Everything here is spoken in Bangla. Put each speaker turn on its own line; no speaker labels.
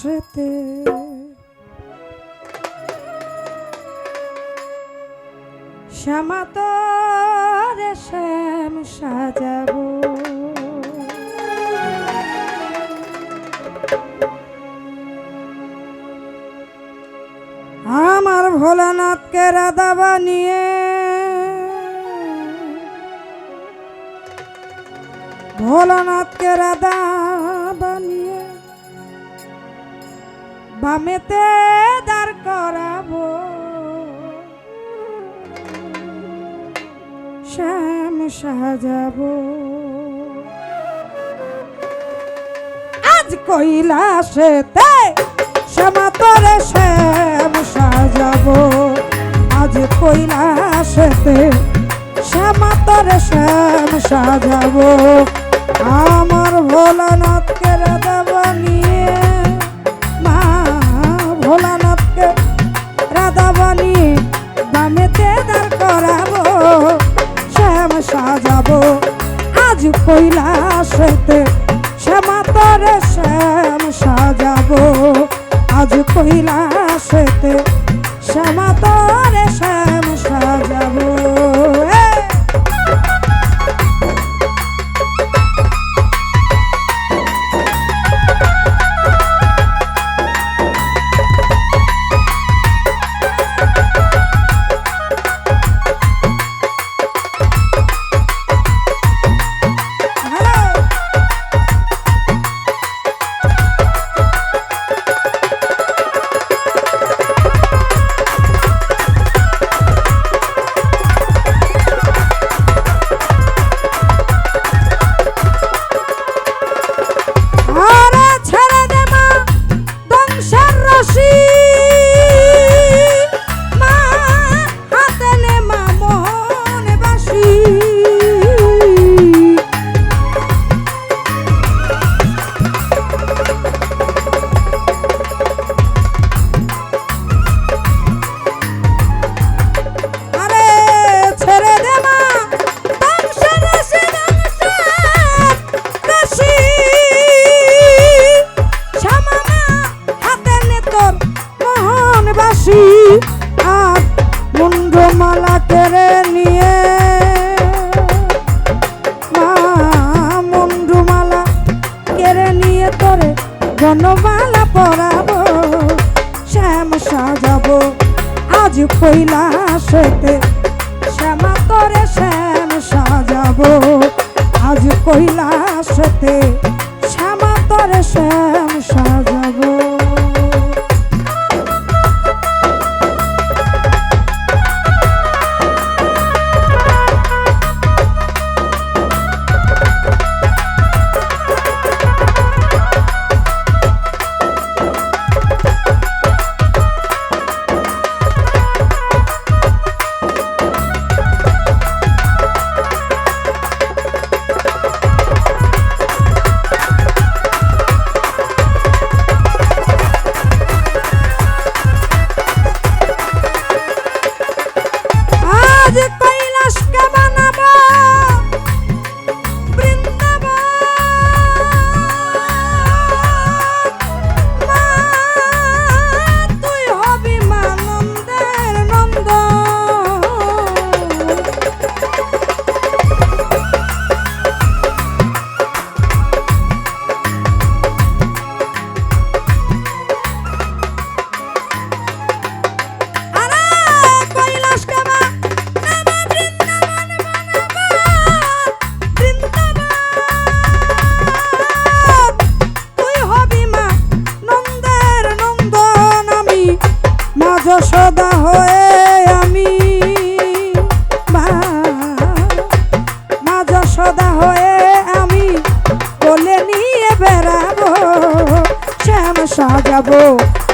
কৈলাসেতে শ্যামা শ্যাম সাজাবো আমার ভোলানাথকে রাধা বানিয়ে ভোলানাথকে রাধা বামেতে দাঁড় করাবো। শ্যাম সাজাবো। আজ কৈলাসেতে শ্যামা তোরে শ্যাম সাজাবো। আজ কৈলাসেতে শ্যামা তোরে শ্যাম সাজাবো। আমার ভোলানাথকে রাধা বানিয়ে বাসি আর মুন্ডমালা কেড়ে নিয়ে মা মুন্ডমালা কেড়ে নিয়ে তোরে বনমালা পরাবো, শ্যাম সাজাবো। আজ কৈলাসেতে শ্যামা তোরে শ্যাম সাজাবো। আজ কৈলাসেতে শ্যামা তোরে শ্যাম সাজাবো